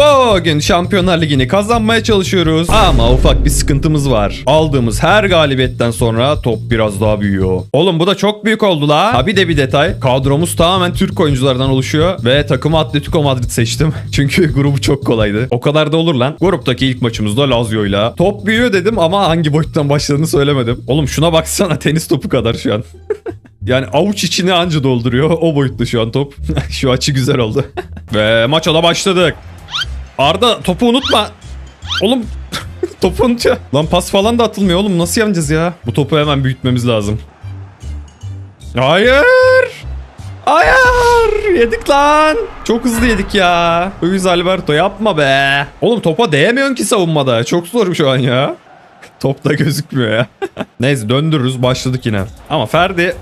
Bugün Şampiyonlar Ligi'ni kazanmaya çalışıyoruz ama ufak bir sıkıntımız var. Aldığımız her galibiyetten sonra top biraz daha büyüyor. Oğlum bu da çok büyük oldu la. Ha bir de bir detay. Kadromuz tamamen Türk oyunculardan oluşuyor ve takımı Atletico Madrid seçtim. Çünkü grubu çok kolaydı. O kadar da olur lan. Gruptaki ilk maçımızda Lazio'yla. Top büyüyor dedim ama hangi boyuttan başladığını söylemedim. Oğlum şuna baksana tenis topu kadar şu an. Yani avuç içini anca dolduruyor. O boyutta şu an top. şu açı güzel oldu. Ve maça da başladık. Arda topu unutma. Oğlum topu unutuyor. Lan pas falan da atılmıyor oğlum. Nasıl yeneceğiz ya? Bu topu hemen büyütmemiz lazım. Hayır. Hayır. Yedik lan. Çok hızlı yedik ya. Luis Alberto yapma be. Oğlum topa değemiyorsun ki savunmada. Çok zor şu an ya. Top da gözükmüyor ya. Neyse döndürürüz. Başladık yine. Ama Ferdi.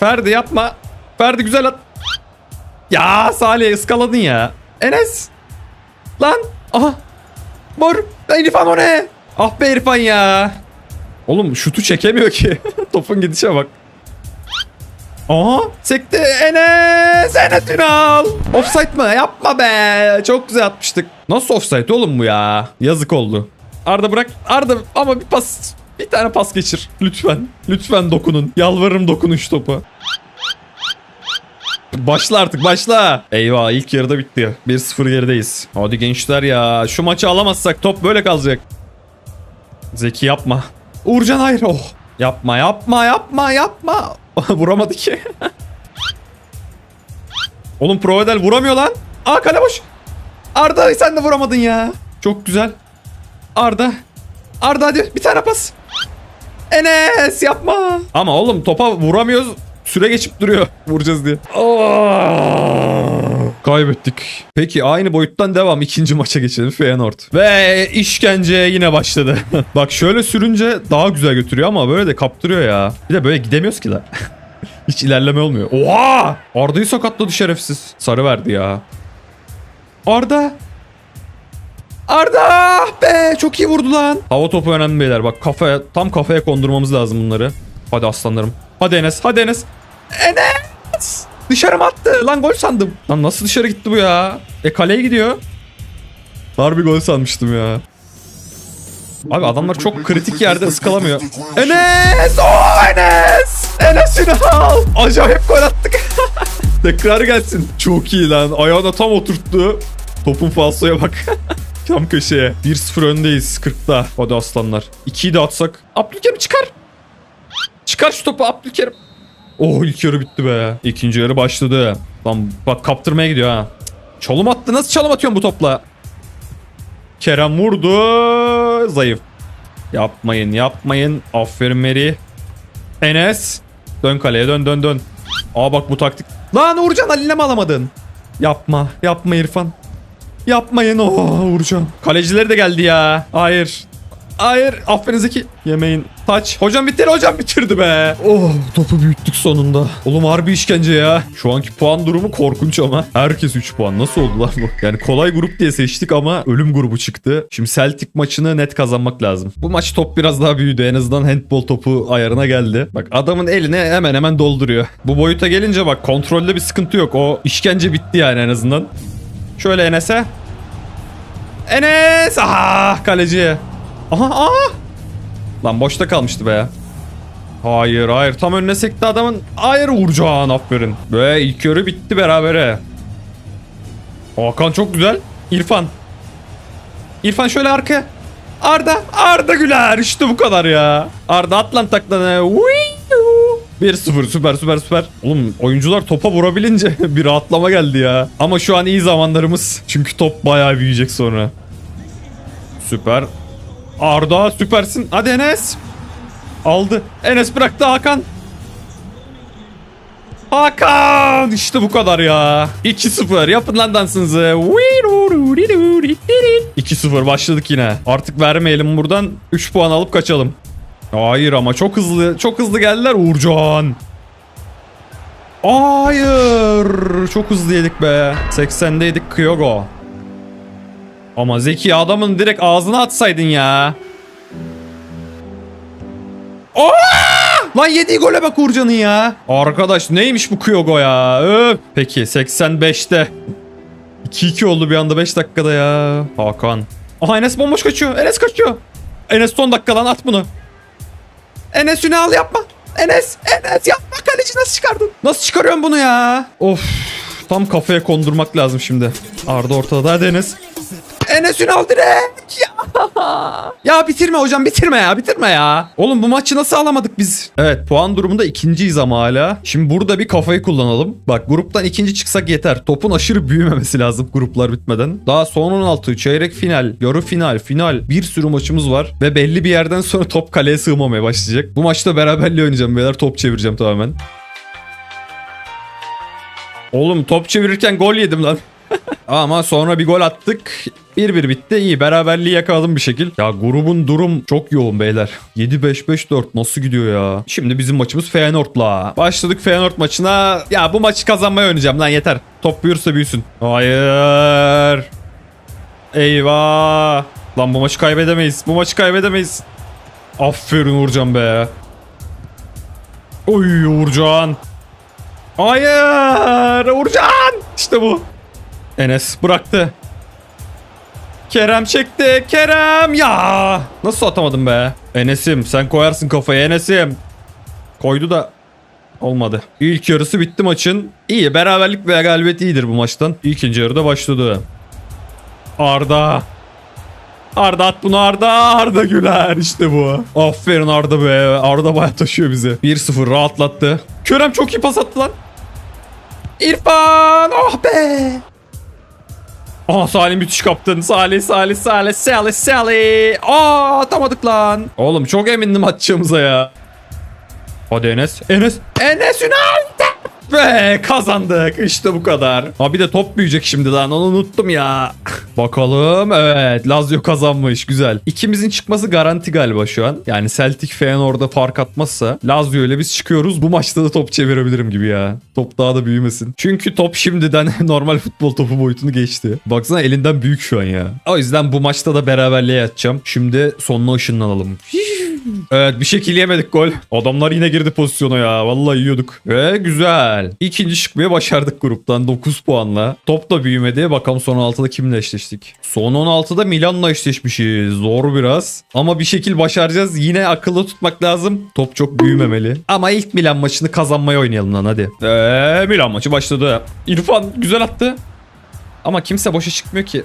Ferdi yapma. Ferdi güzel at. Ya Salih ıskaladın ya. Enes. Lan. Aha. Mor. İrfan o ne? Ah be İrfan ya. Oğlum şutu çekemiyor ki. Topun gidişe bak. Aha sekti Enes Enes Ünal Offside mı yapma be Çok güzel atmıştık Nasıl offside oğlum bu ya Yazık oldu Arda bırak Arda ama bir pas Bir tane pas geçir Lütfen Lütfen dokunun Yalvarırım dokunun şu topu Başla artık başla. Eyvah ilk yarıda bitti. 1-0 gerideyiz. Hadi gençler ya. Şu maçı alamazsak top böyle kalacak. Zeki yapma. Uğurcan hayır. Oh. Yapma yapma yapma yapma. Vuramadı ki. Oğlum Provedel vuramıyor lan. Aa kale boş. Arda sen de vuramadın ya. Çok güzel. Arda. Arda hadi bir tane pas. Enes yapma. Ama oğlum topa vuramıyoruz. Süre geçip duruyor. Vuracağız diye. Kaybettik. Peki aynı boyuttan devam. ikinci maça geçelim Feyenoord. Ve işkence yine başladı. Bak şöyle sürünce daha güzel götürüyor ama böyle de kaptırıyor ya. Bir de böyle gidemiyoruz ki lan. Hiç ilerleme olmuyor. Oha! Arda'yı sakatladı şerefsiz. Sarı verdi ya. Arda! Arda! Ah Be çok iyi vurdu lan. Hava topu önemli beyler. Bak kafaya tam kafaya kondurmamız lazım bunları. Hadi aslanlarım. Hadi Enes. Hadi Enes. Enes! Dışarı mı attı? Lan gol sandım. Lan nasıl dışarı gitti bu ya? E kaleye gidiyor. Harbi gol sanmıştım ya. Abi adamlar çok kritik yerde ıskalamıyor. Enes! Oo Enes! Enes Ünal! Acayip gol attık. Tekrar gelsin. Çok iyi lan. Ayağına tam oturttu. Topun falsoya bak. Tam köşeye. 1-0 öndeyiz 40'ta. Hadi aslanlar. 2'yi de atsak. Abdülkerim çıkar. Çıkar şu topu Abdülkerim. Oh ilk yarı bitti be. İkinci yarı başladı. Lan bak kaptırmaya gidiyor ha. Çalım attı. Nasıl çalım atıyorsun bu topla? Kerem vurdu. Zayıf. Yapmayın yapmayın. Aferin Meri. Enes. Dön kaleye dön dön dön. Aa bak bu taktik. Lan Uğurcan Ali'ne mi alamadın? Yapma. Yapma İrfan. Yapmayın. Oh Uğurcan. Kalecileri de geldi ya. Hayır. Hayır. Aferin Zeki. Yemeyin. Taç. Hocam bitir. Hocam bitirdi be. Oh topu büyüttük sonunda. Oğlum harbi işkence ya. Şu anki puan durumu korkunç ama. Herkes 3 puan. Nasıl oldu lan bu? Yani kolay grup diye seçtik ama ölüm grubu çıktı. Şimdi Celtic maçını net kazanmak lazım. Bu maç top biraz daha büyüdü. En azından handball topu ayarına geldi. Bak adamın eline hemen hemen dolduruyor. Bu boyuta gelince bak kontrolde bir sıkıntı yok. O işkence bitti yani en azından. Şöyle Enes'e. Enes! Aha kaleciye. Aha aha. Lan boşta kalmıştı be. Hayır hayır tam önüne sekti adamın. Hayır Uğurcan aferin. Ve ilk yarı bitti berabere. Hakan çok güzel. İrfan. İrfan şöyle arkaya. Arda. Arda Güler. İşte bu kadar ya. Arda atlan taklanı. 1-0 süper süper süper. Oğlum oyuncular topa vurabilince bir rahatlama geldi ya. Ama şu an iyi zamanlarımız. Çünkü top bayağı büyüyecek sonra. Süper. Arda süpersin. Hadi Enes. Aldı. Enes bıraktı Hakan. Hakan işte bu kadar ya. 2-0 yapın lan dansınızı. 2-0 başladık yine. Artık vermeyelim buradan. 3 puan alıp kaçalım. Hayır ama çok hızlı çok hızlı geldiler Uğurcan. Hayır çok hızlı yedik be. 80'deydik Kyogo. Ama Zeki adamın direkt ağzına atsaydın ya. Aa! Lan yediği gole bak Uğurcan'ın ya. Arkadaş neymiş bu Kyogo ya? Öf. Peki 85'te. 2-2 oldu bir anda 5 dakikada ya. Hakan. Aha Enes bomboş kaçıyor. Enes kaçıyor. Enes son dakika lan at bunu. Enes Ünal yapma. Enes, Enes yapma kaleci nasıl çıkardın? Nasıl çıkarıyorsun bunu ya? Of tam kafaya kondurmak lazım şimdi. Arda ortada hadi Enes. Enes Ünal direkt. Ya. ya bitirme hocam bitirme ya bitirme ya. Oğlum bu maçı nasıl alamadık biz? Evet puan durumunda ikinciyiz ama hala. Şimdi burada bir kafayı kullanalım. Bak gruptan ikinci çıksak yeter. Topun aşırı büyümemesi lazım gruplar bitmeden. Daha son 16, çeyrek final, yarı final, final bir sürü maçımız var. Ve belli bir yerden sonra top kaleye sığmamaya başlayacak. Bu maçta beraberliği oynayacağım beyler. Top çevireceğim tamamen. Oğlum top çevirirken gol yedim lan. Ama sonra bir gol attık. 1-1 bitti. İyi beraberliği yakaladım bir şekil. Ya grubun durum çok yoğun beyler. 7-5-5-4 nasıl gidiyor ya? Şimdi bizim maçımız Feyenoord'la. Başladık Feyenoord maçına. Ya bu maçı kazanmaya oynayacağım lan yeter. Top büyürse büyüsün. Hayır. Eyvah. Lan bu maçı kaybedemeyiz. Bu maçı kaybedemeyiz. Aferin Uğurcan be. Oy Uğurcan. Hayır Uğurcan. İşte bu. Enes bıraktı. Kerem çekti. Kerem ya. Nasıl atamadım be? Enes'im sen koyarsın kafayı Enes'im. Koydu da olmadı. İlk yarısı bitti maçın. İyi beraberlik veya galibiyet iyidir bu maçtan. İkinci yarıda başladı. Arda. Arda at bunu Arda. Arda Güler işte bu. Aferin Arda be. Arda bayağı taşıyor bizi. 1-0 rahatlattı. Kerem çok iyi pas attı lan. İrfan. Oh be. Aha Salih müthiş kaptın. Salih, Salih, Salih, Salih, Salih. Aa atamadık lan. Oğlum çok emindim atacağımıza ya. Hadi Enes. Enes. Enes Ünal. Ve kazandık. İşte bu kadar. Ha bir de top büyüyecek şimdi lan. Onu unuttum ya. Bakalım. Evet. Lazio kazanmış. Güzel. İkimizin çıkması garanti galiba şu an. Yani Celtic Feyenoord'a fark atmazsa Lazio ile biz çıkıyoruz. Bu maçta da top çevirebilirim gibi ya. Top daha da büyümesin. Çünkü top şimdiden normal futbol topu boyutunu geçti. Baksana elinden büyük şu an ya. O yüzden bu maçta da beraberliğe yatacağım. Şimdi sonuna ışınlanalım. Evet bir şekil yemedik gol. Adamlar yine girdi pozisyona ya. Vallahi yiyorduk. Ve güzel. İkinci çıkmayı başardık gruptan 9 puanla. Top da büyümedi. Bakalım son 16'da kimle eşleştik? Son 16'da Milan'la eşleşmişiz. Zor biraz. Ama bir şekil başaracağız. Yine akıllı tutmak lazım. Top çok büyümemeli. Ama ilk Milan maçını kazanmaya oynayalım lan hadi. Eee Milan maçı başladı. İrfan güzel attı. Ama kimse boşa çıkmıyor ki.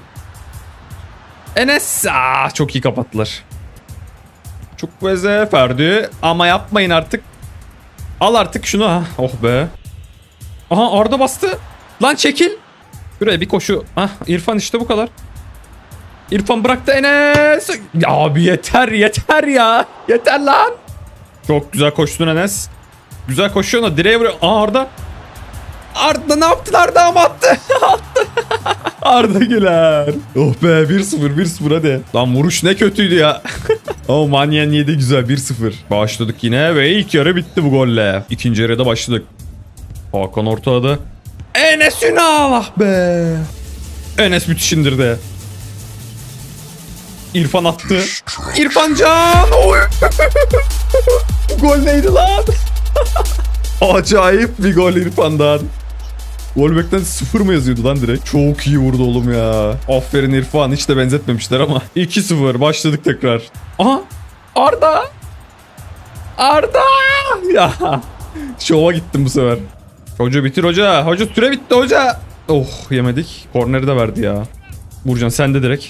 Enes aa, çok iyi kapattılar. Çok beze Ferdi. Ama yapmayın artık. Al artık şunu ha. Oh be. Aha Arda bastı. Lan çekil. Şuraya bir koşu. Ah İrfan işte bu kadar. İrfan bıraktı Enes. Ya abi yeter yeter ya. Yeter lan. Çok güzel koştun Enes. Güzel koşuyor da direğe vuruyor. Aa Arda. Arda ne yaptın Arda ama attı. attı. Arda Güler. Oh be 1-0 1-0 hadi. Lan vuruş ne kötüydü ya. Ama Manyen yedi güzel 1-0. Başladık yine ve ilk yarı bitti bu golle. İkinci yarıda başladık. Hakan ortaladı. Enes Ünal ah be. Enes müthiş indirdi. İrfan attı. İrfan Can. Gol neydi lan? Acayip bir gol İrfan'dan. Golbek'ten sıfır mı yazıyordu lan direkt? Çok iyi vurdu oğlum ya. Aferin İrfan. Hiç de benzetmemişler ama. 2-0 başladık tekrar. Aha Arda. Arda. Ya. Şova gittim bu sefer. Hoca bitir hoca. Hoca süre bitti hoca. Oh yemedik. Korneri de verdi ya. Burcan sen de direkt.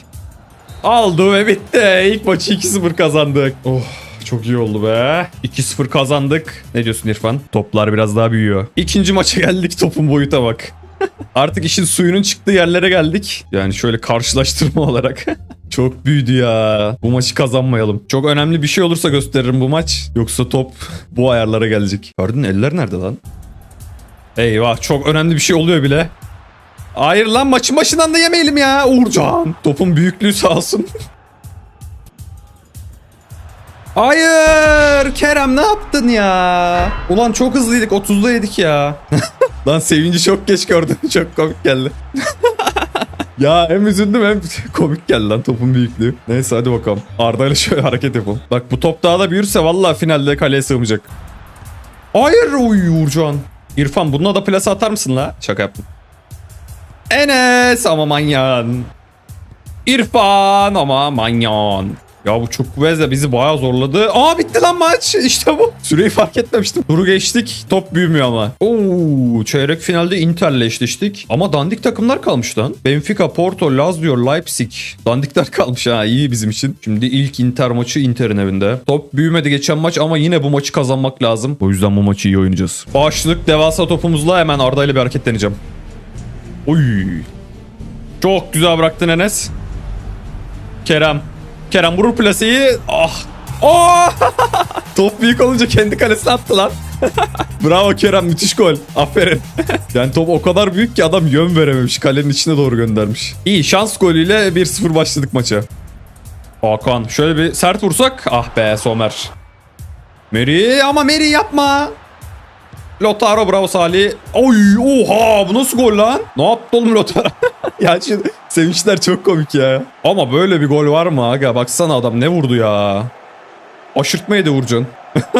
Aldı ve bitti. İlk maçı 2-0 kazandık. Oh çok iyi oldu be. 2-0 kazandık. Ne diyorsun İrfan? Toplar biraz daha büyüyor. İkinci maça geldik topun boyuta bak. Artık işin suyunun çıktığı yerlere geldik. Yani şöyle karşılaştırma olarak. Çok büyüdü ya. Bu maçı kazanmayalım. Çok önemli bir şey olursa gösteririm bu maç. Yoksa top bu ayarlara gelecek. Gördün eller nerede lan? Eyvah çok önemli bir şey oluyor bile. Hayır lan maçın başından da yemeyelim ya Uğurcan. Topun büyüklüğü sağ olsun. Hayır Kerem ne yaptın ya? Ulan çok hızlıydık 30'da yedik ya. lan sevinci çok geç gördüm çok komik geldi. ya hem üzüldüm hem komik geldi lan topun büyüklüğü. Neyse hadi bakalım. Arda ile şöyle hareket yapalım. Bak bu top daha da büyürse vallahi finalde kaleye sığmayacak. Hayır oy Uğurcan. İrfan bununla da plase atar mısın la? Şaka yaptım. Enes ama manyan. İrfan ama manyan. Ya bu Çukwez de bizi bayağı zorladı. Aa bitti lan maç. İşte bu. Süreyi fark etmemiştim. Turu geçtik. Top büyümüyor ama. Oo, çeyrek finalde Inter'le eşleştik. Ama dandik takımlar kalmış lan. Benfica, Porto, Lazio, Leipzig. Dandikler kalmış ha. iyi bizim için. Şimdi ilk Inter maçı Inter'in evinde. Top büyümedi geçen maç ama yine bu maçı kazanmak lazım. O yüzden bu maçı iyi oynayacağız. Başlık devasa topumuzla hemen Arda ile bir hareket deneyeceğim. Oy. Çok güzel bıraktın Enes. Kerem. Kerem vurur plaseyi. Ah. Oh! top büyük olunca kendi kalesine attı lan. Bravo Kerem müthiş gol. Aferin. yani top o kadar büyük ki adam yön verememiş. Kalenin içine doğru göndermiş. İyi şans golüyle 1-0 başladık maça. Hakan şöyle bir sert vursak. Ah be Somer. Meri ama Meri yapma. Lotaro bravo Salih. Oy oha bu nasıl gol lan? Ne yaptı oğlum Lotaro? Ya şimdi sevinçler çok komik ya. Ama böyle bir gol var mı aga? Baksana adam ne vurdu ya. Aşırtmayı da vuracaksın.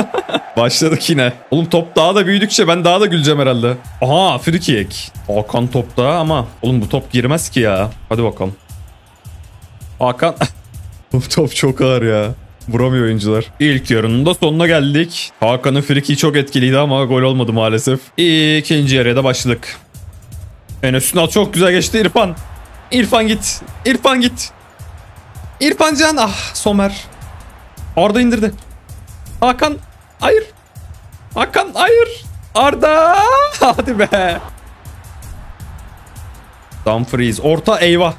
Başladık yine. Oğlum top daha da büyüdükçe ben daha da güleceğim herhalde. Aha free kick. Hakan topta ama oğlum bu top girmez ki ya. Hadi bakalım. Hakan. bu top çok ağır ya. Vuramıyor oyuncular. İlk yarının da sonuna geldik. Hakan'ın friki çok etkiliydi ama gol olmadı maalesef. İkinci yarıya da başladık. Enes Ünal çok güzel geçti İrfan. İrfan git. İrfan git. İrfan Can. Ah Somer. Arda indirdi. Hakan. Hayır. Hakan hayır. Arda. Hadi be. Dumfries. Orta eyvah.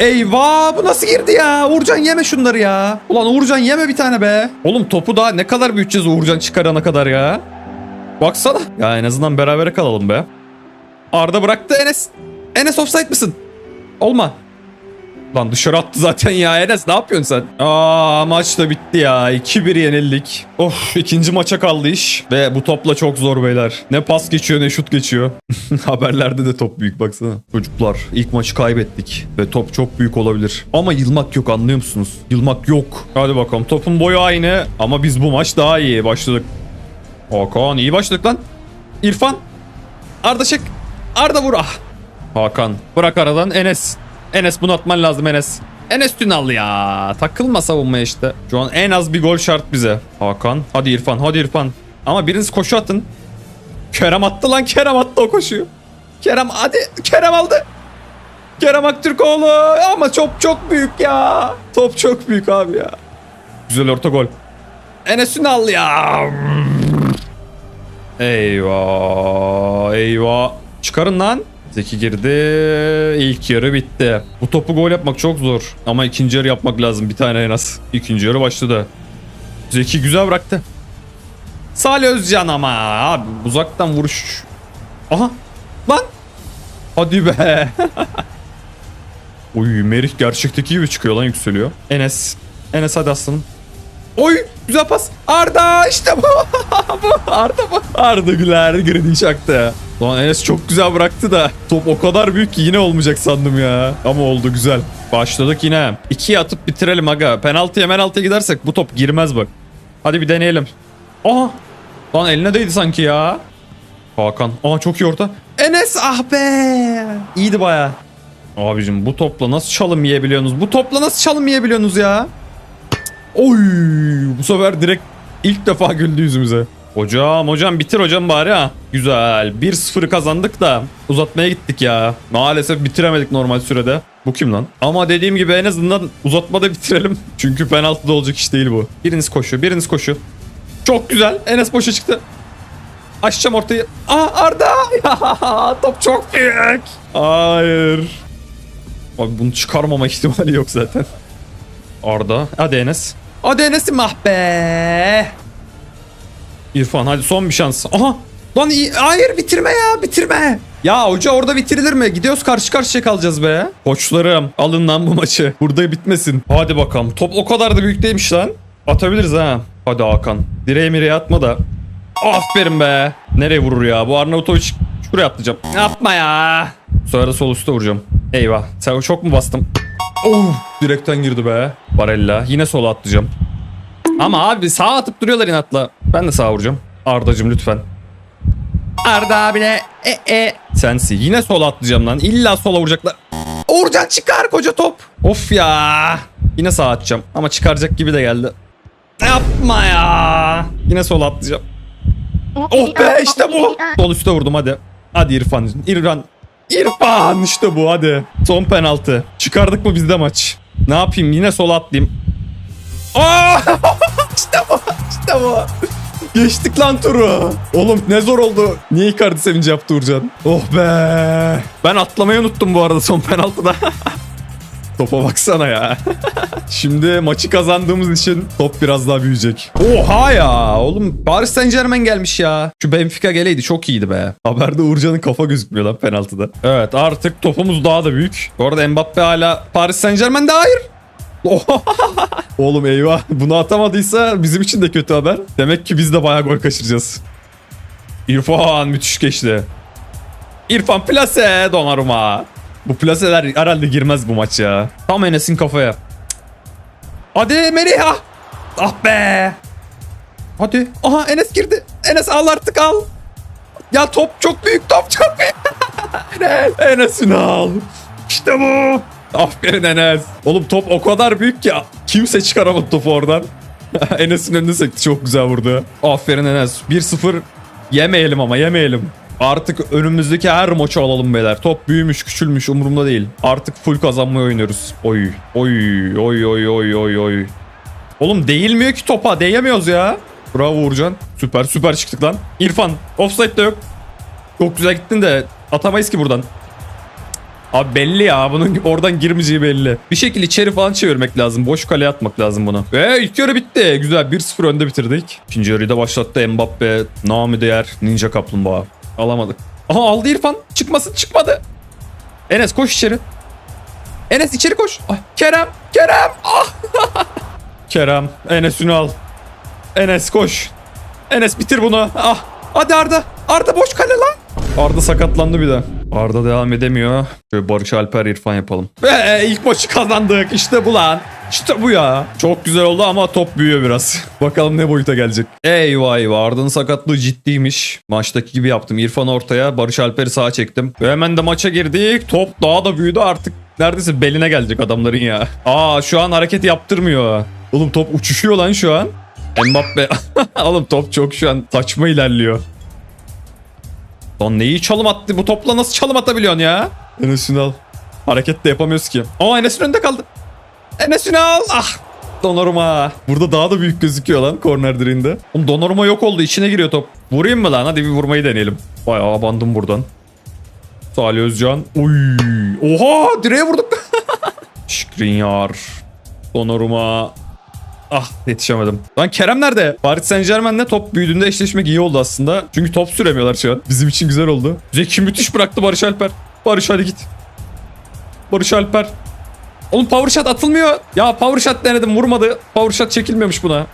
Eyvah bu nasıl girdi ya? Uğurcan yeme şunları ya. Ulan Uğurcan yeme bir tane be. Oğlum topu daha ne kadar büyüteceğiz Uğurcan çıkarana kadar ya. Baksana. Ya en azından berabere kalalım be. Arda bıraktı Enes. Enes offside mısın? Olma. Lan dışarı attı zaten ya Enes ne yapıyorsun sen? Aa maç da bitti ya. 2-1 yenildik. Of ikinci maça kaldı iş. Ve bu topla çok zor beyler. Ne pas geçiyor ne şut geçiyor. Haberlerde de top büyük baksana. Çocuklar ilk maçı kaybettik. Ve top çok büyük olabilir. Ama yılmak yok anlıyor musunuz? Yılmak yok. Hadi bakalım topun boyu aynı. Ama biz bu maç daha iyi başladık. Hakan iyi başladık lan. İrfan. Arda çek. Arda vur. Ah. Hakan. Bırak aradan Enes. Enes bunu atman lazım Enes. Enes Tünal ya. Takılma savunmaya işte. Şu an en az bir gol şart bize. Hakan. Hadi İrfan. Hadi İrfan. Ama biriniz koşu atın. Kerem attı lan. Kerem attı o koşuyu. Kerem hadi. Kerem aldı. Kerem Aktürkoğlu. Ama çok çok büyük ya. Top çok büyük abi ya. Güzel orta gol. Enes Ünal ya. Eyvah. Eyvah. Çıkarın lan. Zeki girdi. İlk yarı bitti. Bu topu gol yapmak çok zor. Ama ikinci yarı yapmak lazım bir tane en az. İkinci yarı başladı. Zeki güzel bıraktı. Salih Özcan ama abi uzaktan vuruş. Aha lan. Hadi be. Oy Merih gerçekteki gibi çıkıyor lan yükseliyor. Enes. Enes hadi aslanım. Oy güzel pas. Arda işte bu. bu Arda bu. Arda Güler girdi çaktı. Lan Enes çok güzel bıraktı da top o kadar büyük ki yine olmayacak sandım ya. Ama oldu güzel. Başladık yine. İkiye atıp bitirelim aga. Penaltıya penaltıya gidersek bu top girmez bak. Hadi bir deneyelim. Aha. Lan eline değdi sanki ya. Hakan. Aa çok iyi orta. Enes ah be. İyiydi baya. Abicim bu topla nasıl çalım yiyebiliyorsunuz? Bu topla nasıl çalım yiyebiliyorsunuz ya? Oy bu sefer direkt ilk defa güldü yüzümüze. Hocam hocam bitir hocam bari ha. Güzel 1-0 kazandık da uzatmaya gittik ya. Maalesef bitiremedik normal sürede. Bu kim lan? Ama dediğim gibi en azından uzatmada bitirelim. Çünkü penaltıda olacak iş değil bu. Biriniz koşuyor biriniz koşuyor. Çok güzel Enes boşa çıktı. Açacağım ortayı. Aa Arda! Top çok büyük. Hayır. Abi bunu çıkarmama ihtimali yok zaten. Arda. Hadi Enes. Hadi Enes'im ah be. İrfan hadi son bir şans. Aha. Lan. Hayır bitirme ya bitirme. Ya hoca orada bitirilir mi? Gidiyoruz karşı karşıya kalacağız be. Koçlarım alın lan bu maçı. Burada bitmesin. Hadi bakalım. Top o kadar da büyük değilmiş lan. Atabiliriz ha. Hadi Hakan. Direğe mireye atma da. Aferin be. Nereye vurur ya? Bu Arnavutovic şuraya atlayacağım. Yapma ya. Sonra sol üstte vuracağım. Eyvah. Sen çok mu bastım? Oh, direkten girdi be. Barella. Yine sola atlayacağım. Ama abi sağa atıp duruyorlar inatla. Ben de sağa vuracağım. Ardacım lütfen. Arda bile. E e. Sensi. Yine sola atlayacağım lan. İlla sola vuracaklar. Uğurcan çıkar koca top. Of ya. Yine sağa atacağım. Ama çıkaracak gibi de geldi. Yapma ya. Yine sola atlayacağım. Oh be işte bu. Sol üstte vurdum hadi. Hadi İrfan. İrfan. İrfan işte bu hadi. Son penaltı. Çıkardık mı bizde maç? Ne yapayım yine sola atlayayım. Aa! işte bu. İşte bu. Geçtik lan turu. Oğlum ne zor oldu. Niye Icardi sevinci yaptı Uğurcan? Oh be. Ben atlamayı unuttum bu arada son penaltıda. Topa baksana ya. Şimdi maçı kazandığımız için top biraz daha büyüyecek. Oha ya. Oğlum Paris Saint Germain gelmiş ya. Şu Benfica geleydi çok iyiydi be. Haberde Uğurcan'ın kafa gözükmüyor lan penaltıda. Evet artık topumuz daha da büyük. Bu arada Mbappe hala Paris Saint Germain'de hayır. Oğlum eyvah. Bunu atamadıysa bizim için de kötü haber. Demek ki biz de bayağı gol kaçıracağız. İrfan müthiş geçti. İrfan plase Donnarumma. Bu plaseler herhalde girmez bu maç ya. Tam Enes'in kafaya. Hadi Meriha. Ah be. Hadi. Aha Enes girdi. Enes al artık al. Ya top çok büyük top çok büyük. Enes. Enes'ini al. İşte bu. Aferin Enes. Oğlum top o kadar büyük ki kimse çıkaramadı topu oradan. Enes'in önüne sekti çok güzel vurdu. Aferin Enes. 1-0 yemeyelim ama yemeyelim. Artık önümüzdeki her maçı alalım beyler. Top büyümüş küçülmüş umurumda değil. Artık full kazanmayı oynuyoruz. Oy oy oy oy oy oy oy. Oğlum değilmiyor ki topa değemiyoruz ya. Bravo Uğurcan. Süper süper çıktık lan. İrfan offside de yok. Çok güzel gittin de atamayız ki buradan. Abi belli ya bunun oradan girmeyeceği belli. Bir şekilde içeri falan çevirmek lazım. Boş kaleye atmak lazım bunu. Ve ilk yarı bitti. Güzel 1-0 önde bitirdik. İkinci yarıyı da başlattı Mbappe. Nami değer Ninja Kaplumbağa. Alamadık. Aha aldı İrfan. Çıkmasın çıkmadı. Enes koş içeri. Enes içeri koş. Ah, Kerem. Kerem. Ah. Kerem. Enes Ünal. Enes koş. Enes bitir bunu. Ah. Hadi Arda. Arda boş kale lan. Arda sakatlandı bir de. Arda devam edemiyor. Şöyle Barış Alper İrfan yapalım. Ve ilk maçı kazandık. İşte bu lan. İşte bu ya. Çok güzel oldu ama top büyüyor biraz. Bakalım ne boyuta gelecek. Eyvah eyvah. Arda'nın sakatlığı ciddiymiş. Maçtaki gibi yaptım. İrfan ortaya. Barış Alper'i sağa çektim. Ve hemen de maça girdik. Top daha da büyüdü artık. Neredeyse beline gelecek adamların ya. Aa şu an hareket yaptırmıyor. Oğlum top uçuşuyor lan şu an. Mbappe. Oğlum top çok şu an saçma ilerliyor. Lan neyi çalım attı? Bu topla nasıl çalım atabiliyorsun ya? Enes Ünal. Hareket de yapamıyoruz ki. Aa Enes önünde kaldı. Enes Ünal. Ah. Donnarumma. Burada daha da büyük gözüküyor lan korner direğinde. Oğlum Donnarumma yok oldu. içine giriyor top. Vurayım mı lan? Hadi bir vurmayı deneyelim. Bayağı abandım buradan. Salih Özcan. Uy. Oha direğe vurduk. Şikrinyar. Donnarumma. Ah yetişemedim. Lan Kerem nerede? Paris Saint Germain'le top büyüdüğünde eşleşmek iyi oldu aslında. Çünkü top süremiyorlar şu an. Bizim için güzel oldu. Zeki müthiş bıraktı Barış Alper. Barış hadi git. Barış Alper. Oğlum power shot atılmıyor. Ya power shot denedim vurmadı. Power shot çekilmiyormuş buna.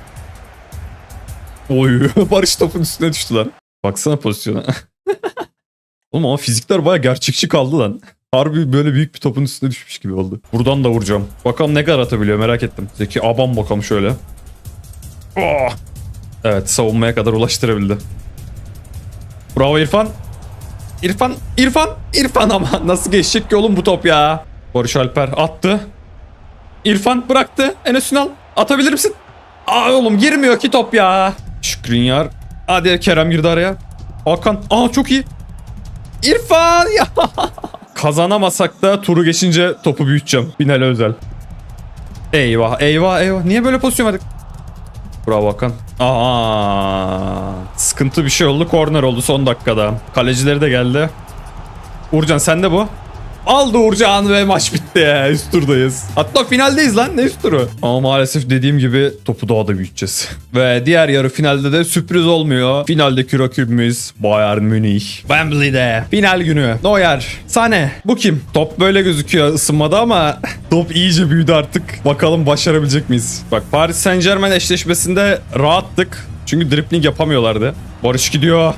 Oy Barış topun üstüne düştü lan. Baksana pozisyona. Oğlum ama fizikler baya gerçekçi kaldı lan. Harbi böyle büyük bir topun üstüne düşmüş gibi oldu. Buradan da vuracağım. Bakalım ne kadar atabiliyor merak ettim. Zeki aban bakalım şöyle. Oh! Evet savunmaya kadar ulaştırabildi. Bravo İrfan. İrfan, İrfan, İrfan ama nasıl geçecek ki oğlum bu top ya? Barış Alper attı. İrfan bıraktı. Enes Ünal atabilir misin? Aa oğlum girmiyor ki top ya. Şükrinyar. Hadi Kerem girdi araya. Hakan. Aa çok iyi. İrfan ya. Kazanamasak da turu geçince topu büyüteceğim. Final özel. Eyvah eyvah eyvah. Niye böyle pozisyon verdik? Bravo Hakan. Aa, sıkıntı bir şey oldu. Korner oldu son dakikada. Kalecileri de geldi. Uğurcan sende bu. Aldı Uğurcan ve maç bitti. Üst turdayız. Hatta finaldeyiz lan. Ne üst turu? Ama maalesef dediğim gibi topu daha da büyüteceğiz. ve diğer yarı finalde de sürpriz olmuyor. Finaldeki rakibimiz Bayern Münih. Wembley'de. Final günü. Neuer. Sane. Bu kim? Top böyle gözüküyor ısınmada ama top iyice büyüdü artık. Bakalım başarabilecek miyiz? Bak Paris Saint Germain eşleşmesinde rahattık. Çünkü dribbling yapamıyorlardı. Barış gidiyor.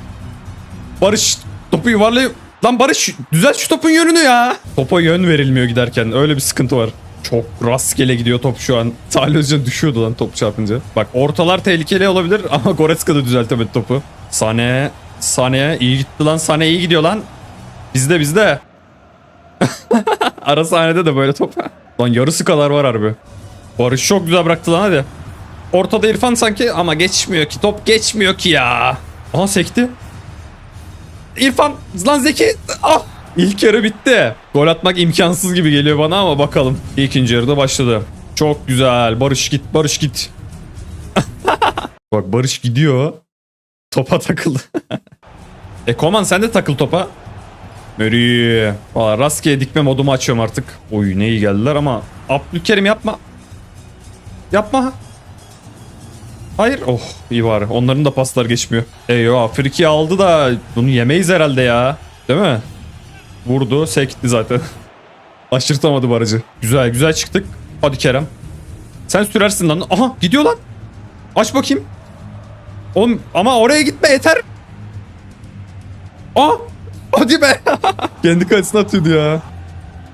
Barış topu yuvarlayıp Lan Barış düzelt şu topun yönünü ya. Topa yön verilmiyor giderken. Öyle bir sıkıntı var. Çok rastgele gidiyor top şu an. Salih Özcan düşüyordu lan top çarpınca. Bak ortalar tehlikeli olabilir ama Goretzka da düzeltemedi topu. Sane. Sane iyi gitti lan. Sane iyi gidiyor lan. Bizde bizde. Ara sahnede de böyle top. Lan yarısı kadar var harbi. Barış çok güzel bıraktı lan hadi. Ortada İrfan sanki ama geçmiyor ki. Top geçmiyor ki ya. Aha sekti. İrfan lan Zeki. Ah. İlk yarı bitti. Gol atmak imkansız gibi geliyor bana ama bakalım. İkinci yarıda başladı. Çok güzel. Barış git. Barış git. Bak Barış gidiyor. Topa takıldı. e Koman sen de takıl topa. Meri. Valla rastgele dikme modumu açıyorum artık. Oy ne iyi geldiler ama Abdülkerim yapma. Yapma. Hayır. Oh iyi bari. Onların da paslar geçmiyor. Eyvah. Friki aldı da bunu yemeyiz herhalde ya. Değil mi? Vurdu. Sekti zaten. Aşırtamadı barajı. Güzel güzel çıktık. Hadi Kerem. Sen sürersin lan. Aha gidiyor lan. Aç bakayım. Oğlum ama oraya gitme yeter. Aa hadi be. Kendi kalesine atıyordu ya.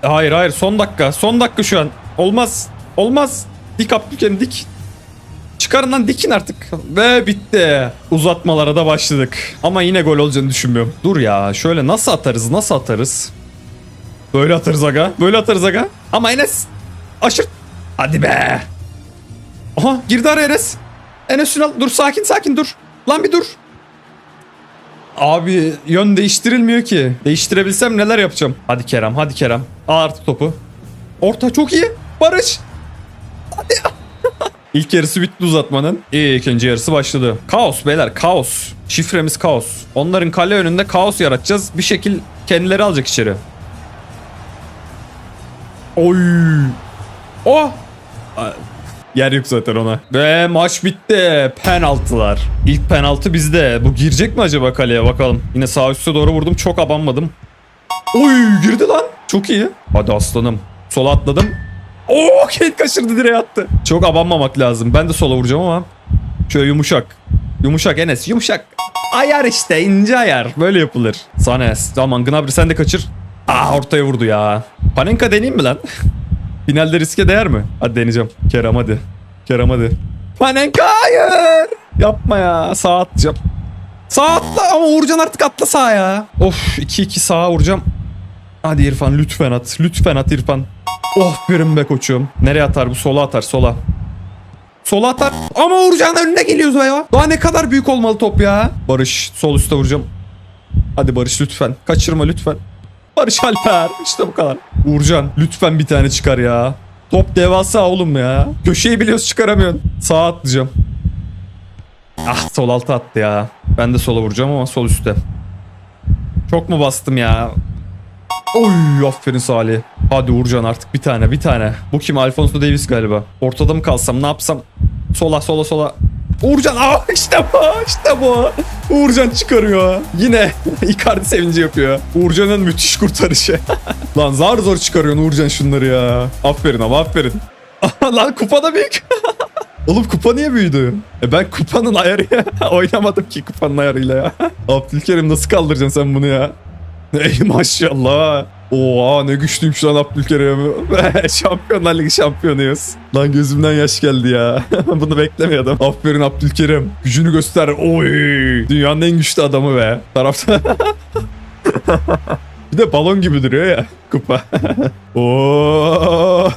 Hayır hayır son dakika. Son dakika şu an. Olmaz. Olmaz. Dik Abdülkerim dik. Çıkarın lan dikin artık. Ve bitti. Uzatmalara da başladık. Ama yine gol olacağını düşünmüyorum. Dur ya şöyle nasıl atarız nasıl atarız? Böyle atarız aga. Böyle atarız aga. Ama Enes. Aşır. Hadi be. Aha girdi araya Enes. Enes Ünal dur sakin sakin dur. Lan bir dur. Abi yön değiştirilmiyor ki. Değiştirebilsem neler yapacağım. Hadi Kerem hadi Kerem. Al artık topu. Orta çok iyi. Barış. Hadi. İlk yarısı bitti uzatmanın. İyi ikinci yarısı başladı. Kaos beyler kaos. Şifremiz kaos. Onların kale önünde kaos yaratacağız. Bir şekil kendileri alacak içeri. Oy. Oh. Yer yok zaten ona. Ve maç bitti. Penaltılar. İlk penaltı bizde. Bu girecek mi acaba kaleye bakalım. Yine sağ üste doğru vurdum. Çok abanmadım. Oy girdi lan. Çok iyi. Hadi aslanım. Sola atladım. Oo Kate kaçırdı direğe attı. Çok abanmamak lazım. Ben de sola vuracağım ama. Şöyle yumuşak. Yumuşak Enes yumuşak. Ayar işte ince ayar. Böyle yapılır. Sanes. Tamam Gnabry sen de kaçır. Aa ortaya vurdu ya. Panenka deneyeyim mi lan? Finalde riske değer mi? Hadi deneyeceğim. Kerem hadi. Kerem hadi. Panenka hayır. Yapma ya. Sağ atacağım. Sağ atla ama Uğurcan artık atla sağa ya. Of 2-2 sağa vuracağım. Hadi İrfan lütfen at. Lütfen at İrfan. Oh benim be koçum. Nereye atar bu? Sola atar sola. Sola atar. Ama Uğurcan önüne geliyoruz be ya. Daha ne kadar büyük olmalı top ya. Barış sol üstte vuracağım. Hadi Barış lütfen. Kaçırma lütfen. Barış Alper. İşte bu kadar. Uğurcan lütfen bir tane çıkar ya. Top devasa oğlum ya. Köşeyi biliyoruz çıkaramıyorsun. Sağa atlayacağım. Ah sol altı attı ya. Ben de sola vuracağım ama sol üstte. Çok mu bastım ya? Oy aferin Salih. Hadi Uğurcan artık bir tane bir tane. Bu kim? Alfonso Davis galiba. Ortada mı kalsam ne yapsam? Sola sola sola. Uğurcan aa işte bu işte bu. Uğurcan çıkarıyor. Yine Icardi sevinci yapıyor. Uğurcan'ın müthiş kurtarışı. Lan zar zor çıkarıyorsun Uğurcan şunları ya. Aferin ama aferin. Lan kupa da büyük. Oğlum kupa niye büyüdü? E ben kupanın ayarı oynamadım ki kupanın ayarıyla ya. Abdülkerim nasıl kaldıracaksın sen bunu ya? Ey maşallah. Oha ne güçlüymüş lan Abdülkerim. Şampiyonlar Ligi şampiyonuyuz. Lan gözümden yaş geldi ya. Bunu beklemiyordum. Aferin Abdülkerim. Gücünü göster. Oy. Dünyanın en güçlü adamı be. Tarafta. Bir de balon gibi duruyor ya kupa. Oo,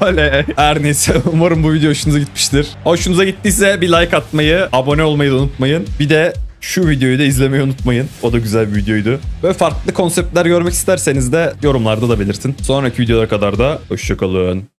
oley. Her neyse umarım bu video hoşunuza gitmiştir. Hoşunuza gittiyse bir like atmayı, abone olmayı da unutmayın. Bir de şu videoyu da izlemeyi unutmayın. O da güzel bir videoydu. Ve farklı konseptler görmek isterseniz de yorumlarda da belirtin. Sonraki videolara kadar da hoşçakalın.